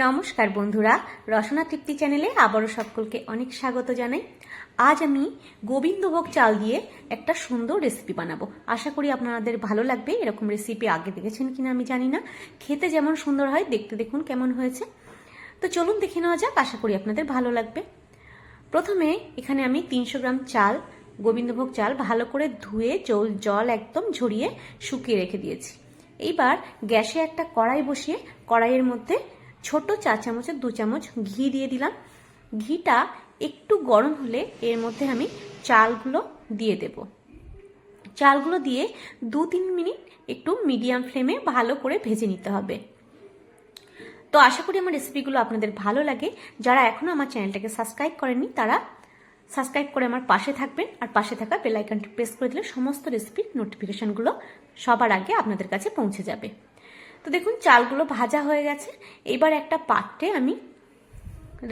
নমস্কার বন্ধুরা, রসনা তৃপ্তি চ্যানেলে আবারও সকলকে অনেক স্বাগত জানাই। আজ আমি গোবিন্দভোগ চাল দিয়ে একটা সুন্দর রেসিপি বানাবো। আশা করি আপনাদের ভালো লাগবে, এরকম রেসিপি আগে দেখেছেন কিনা আমি জানি না। খেতে যেমন সুন্দর হয়, দেখতে দেখুন কেমন হয়েছে। তো চলুন দেখে নেওয়া যাক, আশা করি আপনাদের ভালো লাগবে। প্রথমে এখানে আমি তিনশো গ্রাম চাল, গোবিন্দভোগ চাল ভালো করে ধুয়ে জল জল একদম ঝরিয়ে শুকিয়ে রেখে দিয়েছি। এইবার গ্যাসে একটা কড়াই বসিয়ে কড়াইয়ের মধ্যে ছোট চা চামচের দু চামচ ঘি দিয়ে দিলাম। ঘিটা একটু গরম হলে এর মধ্যে আমি চালগুলো দিয়ে দেব। চালগুলো দিয়ে দু তিন মিনিট একটু মিডিয়াম ফ্লেমে ভালো করে ভেজে নিতে হবে। তো আশা করি আমার রেসিপিগুলো আপনাদের ভালো লাগে। যারা এখনও আমার চ্যানেলটাকে সাবস্ক্রাইব করেননি, তারা সাবস্ক্রাইব করে আমার পাশে থাকবেন আর পাশে থাকা বেল আইকনটি প্রেস করে দিলে সমস্ত রেসিপির নোটিফিকেশনগুলো সবার আগে আপনাদের কাছে পৌঁছে যাবে। তো দেখুন, চালগুলো ভাজা হয়ে গেছে। এবার একটা পাত্রে আমি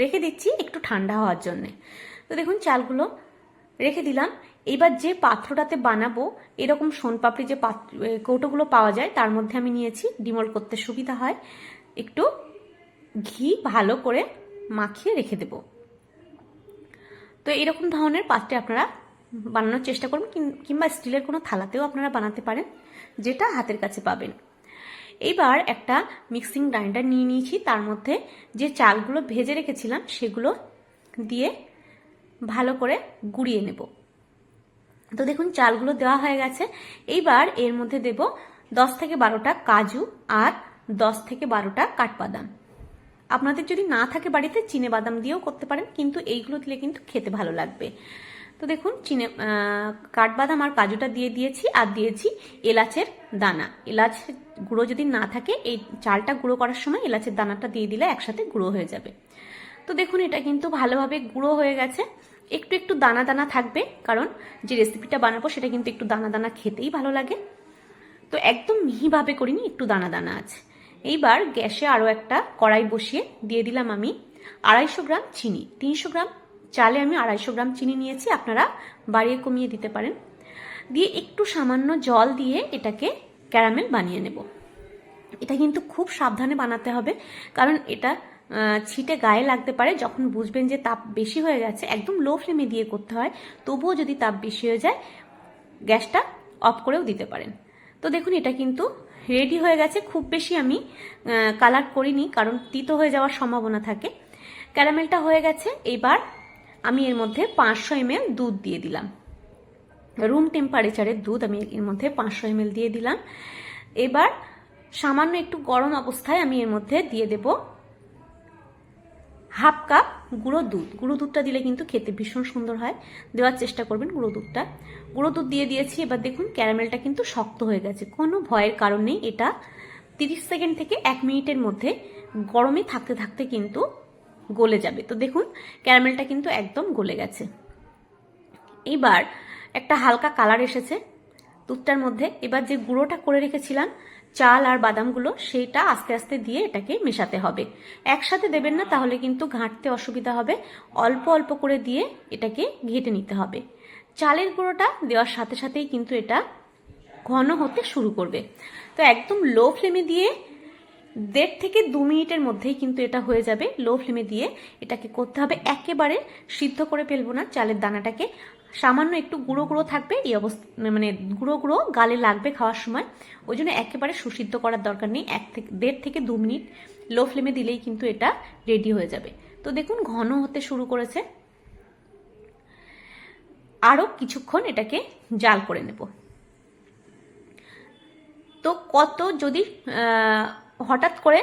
রেখে দিচ্ছি একটু ঠান্ডা হওয়ার জন্যে। তো দেখুন, চালগুলো রেখে দিলাম। এবার যে পাত্রটাতে বানাবো, এরকম সোনপাপড়ি যে পাত্র কৌটোগুলো পাওয়া যায়, তার মধ্যে আমি নিয়েছি, ডিমল করতে সুবিধা হয়। একটু ঘি ভালো করে মাখিয়ে রেখে দেব। তো এরকম ধরনের পাত্রে আপনারা বানানোর চেষ্টা করুন কিংবা স্টিলের কোনো থালাতেও আপনারা বানাতে পারেন, যেটা হাতের কাছে পাবেন। এইবার একটা মিক্সিং গ্রাইন্ডার নিয়ে নিয়েছি। তার মধ্যে যে চালগুলো ভেজে রেখেছিলাম, সেগুলো দিয়ে ভালো করে গুঁড়িয়ে নেব। তো দেখুন, চালগুলো দেওয়া হয়ে গেছে। এইবার এর মধ্যে দেব দশ থেকে বারোটা কাজু আর দশ থেকে বারোটা কাঠবাদাম। আপনাদের যদি না থাকে বাড়িতে, চিনে বাদাম দিয়েও করতে পারেন, কিন্তু এইগুলো দিলে কিন্তু খেতে ভালো লাগবে। তো দেখুন, চিনে কাঠবাদাম আর কাজুটা দিয়ে দিয়েছি, আর দিয়েছি এলাচের দানা। এলাচ গুঁড়ো যদি না থাকে, এই চালটা গুঁড়ো করার সময় এলাচের দানাটা দিয়ে দিলে একসাথে গুঁড়ো হয়ে যাবে। তো দেখুন, এটা কিন্তু ভালোভাবে গুঁড়ো হয়ে গেছে। একটু একটু দানা দানা থাকবে, কারণ যে রেসিপিটা বানাবো, সেটা কিন্তু একটু দানা দানা খেতেই ভালো লাগে। তো একদম মিহিভাবে করিনি, একটু দানা দানা আছে। এইবার গ্যাসে আরও একটা কড়াই বসিয়ে দিয়ে দিলাম আমি আড়াইশো গ্রাম চিনি, তিনশো গ্রাম চালে আমি আড়াইশো গ্রাম চিনি নিয়েছি, আপনারা বাড়িয়ে কমিয়ে দিতে পারেন। দিয়ে একটু সামান্য জল দিয়ে এটাকে ক্যারামেল বানিয়ে নেব। এটা কিন্তু খুব সাবধানে বানাতে হবে, কারণ এটা ছিটে গায়ে লাগতে পারে। যখন বুঝবেন যে তাপ বেশি হয়ে গেছে, একদম লো ফ্লেমে দিয়ে করতে হয়, তবুও যদি তাপ বেশি হয়ে যায়, গ্যাসটা অফ করেও দিতে পারেন। তো দেখুন, এটা কিন্তু রেডি হয়ে গেছে। খুব বেশি আমি কালার করিনি, কারণ তিতো হয়ে যাওয়ার সম্ভাবনা থাকে। ক্যারামেলটা হয়ে গেছে এবার আমি এর মধ্যে পাঁচশো এমএল দুধ দিয়ে দিলাম। রুম টেম্পারেচারের দুধ আমি এর মধ্যে পাঁচশো এমএল দিয়ে দিলাম। এবার সামান্য একটু গরম অবস্থায় আমি এর মধ্যে দিয়ে দেব হাফ কাপ গুঁড়ো দুধ। গুঁড়ো দুধটা দিলে কিন্তু খেতে ভীষণ সুন্দর হয়। দেওয়ার চেষ্টা করবেন গুঁড়ো দুধটা। গুঁড়ো দুধ দিয়ে দিয়েছি, এবার দেখুন ক্যারামেলটা কিন্তু শক্ত হয়ে গেছে। কোনো ভয়ের কারণ নেই। এটা তিরিশ সেকেন্ড থেকে এক মিনিটের মধ্যে গরমে থাকতে থাকতে কিন্তু গলে যাবে। তো দেখুন, ক্যারামেলটা কিন্তু একদম গলে গেছে। এবার একটা হালকা কালার এসেছে দুধটার মধ্যে। এবার যে গুঁড়োটা করে রেখেছিলাম, চাল আর বাদামগুলো, সেইটা আস্তে আস্তে দিয়ে এটাকে মেশাতে হবে। একসাথে দেবেন না, তাহলে কিন্তু ঘাঁটতে অসুবিধা হবে। অল্প অল্প করে দিয়ে এটাকে ঘেটে নিতে হবে। চালের গুঁড়োটা দেওয়ার সাথে সাথেই কিন্তু এটা ঘন হতে শুরু করবে। তো একদম লো ফ্লেমে দিয়ে দেড় থেকে দু মিনিটের মধ্যেই কিন্তু এটা হয়ে যাবে লো ফ্লেমে দিয়ে। এটাকে করতে হবে একেবারে সিদ্ধ করে ফেলব না, চালের দানাটাকে। সামান্য একটু গুঁড়ো গুঁড়ো থাকবে এই অবস্থা মানে গুঁড়ো গুঁড়ো গালে লাগবে খাওয়ার সময়। ওই জন্য একেবারে সুসিদ্ধ করার দরকার নেই, এক থেকে, দেড় থেকে দু মিনিট লো ফ্লেমে দিলেই কিন্তু এটা রেডি হয়ে যাবে। তো দেখুন, ঘন হতে শুরু করেছে। আরও কিছুক্ষণ এটাকে জাল করে নেব। তো কত যদি হঠাৎ করে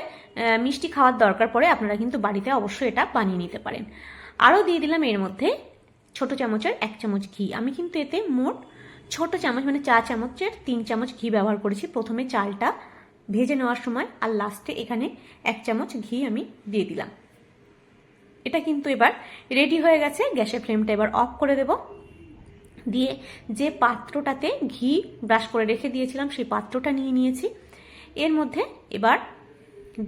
মিষ্টি খাওয়ার দরকার পড়ে, আপনারা কিন্তু বাড়িতে অবশ্যই এটা বানিয়ে নিতে পারেন। আরও দিয়ে দিলাম এর মধ্যে ছোট চামচের এক চামচ ঘি। আমি কিন্তু এতে মোট ছোট চামচ মানে চা চামচের তিন চামচ ঘি ব্যবহার করেছি। প্রথমে চালটা ভেজে নেওয়ার সময় আর লাস্টে এখানে এক চামচ ঘি আমি দিয়ে দিলাম। এটা কিন্তু এবার রেডি হয়ে গেছে। গ্যাসের ফ্লেমটা এবার অফ করে দেব। দিয়ে যে পাত্রটাতে ঘি ব্রাশ করে রেখে দিয়েছিলাম, সেই পাত্রটা নিয়ে নিয়েছি। এর মধ্যে এবার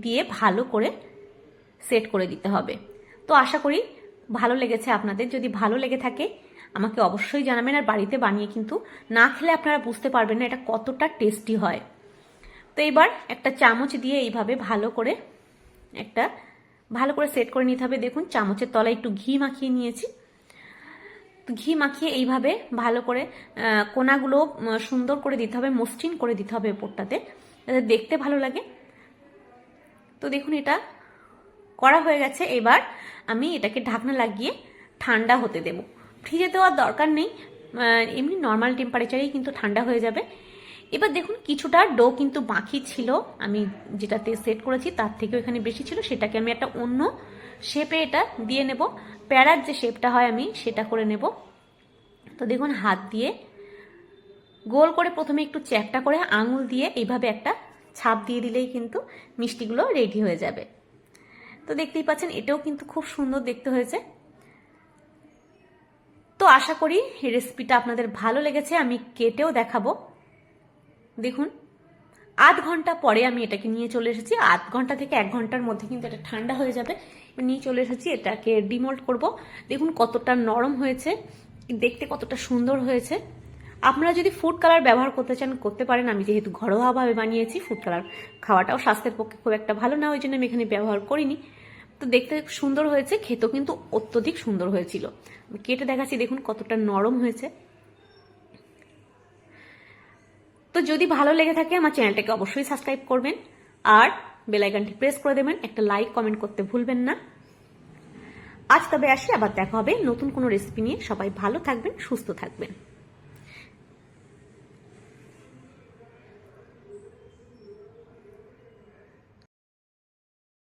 দিয়ে ভালো করে সেট করে দিতে হবে। তো আশা করি ভালো লেগেছে আপনাদের। যদি ভালো লেগে থাকে, আমাকে অবশ্যই জানাবেন আর বাড়িতে বানিয়ে কিন্তু না খেলে আপনারা বুঝতে পারবেন না এটা কতটা টেস্টি হয়। তো এবার একটা চামচ দিয়ে এইভাবে ভালো করে একটা ভালো করে সেট করে নিতে হবে। দেখুন, চামচের তলায় একটু ঘি মাখিয়ে নিয়েছি। ঘি মাখিয়ে এইভাবে ভালো করে কোনাগুলো সুন্দর করে দিতে হবে, মসৃণ করে দিতে হবে ওপরটাতে। যাতে দেখতে ভালো লাগে। তো দেখুন এটা করা হয়ে গেছে। এবার আমি এটাকে ঢাকনা লাগিয়ে ঠান্ডা হতে দেব। ফ্রিজে দেওয়ার দরকার নেই। এমনি নর্মাল টেম্পারেচারেই কিন্তু ঠান্ডা হয়ে যাবে। এবার দেখুন কিছুটা ডো কিন্তু বাকি ছিল। আমি যেটাতে সেট করেছি তার থেকেও এখানে বেশি ছিল। সেটাকে আমি একটা অন্য শেপে এটা দিয়ে নেব। প্যারার যে শেপটা হয় আমি সেটা করে নেব। তো দেখুন হাত দিয়ে গোল করে প্রথমে একটু চ্যাপটা করে আঙুল দিয়ে এইভাবে একটা ছাপ দিয়ে দিলেই কিন্তু মিষ্টিগুলো রেডি হয়ে যাবে। তো দেখতেই পাচ্ছেন, এটাও কিন্তু খুব সুন্দর দেখতে হয়েছে। তো আশা করি রেসিপিটা আপনাদের ভালো লেগেছে, আমি কেটেও দেখাবো। দেখুন, আধ ঘণ্টা পরে আমি এটাকে নিয়ে চলে এসেছি। আধ ঘণ্টা থেকে এক ঘণ্টার মধ্যে কিন্তু এটা ঠান্ডা হয়ে যাবে। নিয়ে চলে এসেছি, এটাকে ডিমোল্ড করব। দেখুন কতটা নরম হয়েছে, দেখতে কতটা সুন্দর হয়েছে। আপনারা যদি ফুড কালার ব্যবহার করতে চান, করতে পারেন। আমি যেহেতু ঘরোয়াভাবে বানিয়েছি ফুড কালার খাওয়াটাও স্বাস্থ্যের পক্ষে খুব একটা ভালো না, ওই জন্য আমি এখানে ব্যবহার করিনি। তো দেখতে সুন্দর হয়েছে, খেতেও কিন্তু অত্যধিক সুন্দর হয়েছিল। কেটে দেখাচ্ছি, দেখুন কতটা নরম হয়েছে। তো যদি ভালো লেগে থাকে, আমার চ্যানেলটাকে অবশ্যই সাবস্ক্রাইব করবেন। আর বেলাইকানটি প্রেস করে দেবেন, একটা লাইক কমেন্ট করতে ভুলবেন না। আজ তবে আসি, আবার দেখা হবে নতুন কোনো রেসিপি নিয়ে। সবাই ভালো থাকবেন, সুস্থ থাকবেন।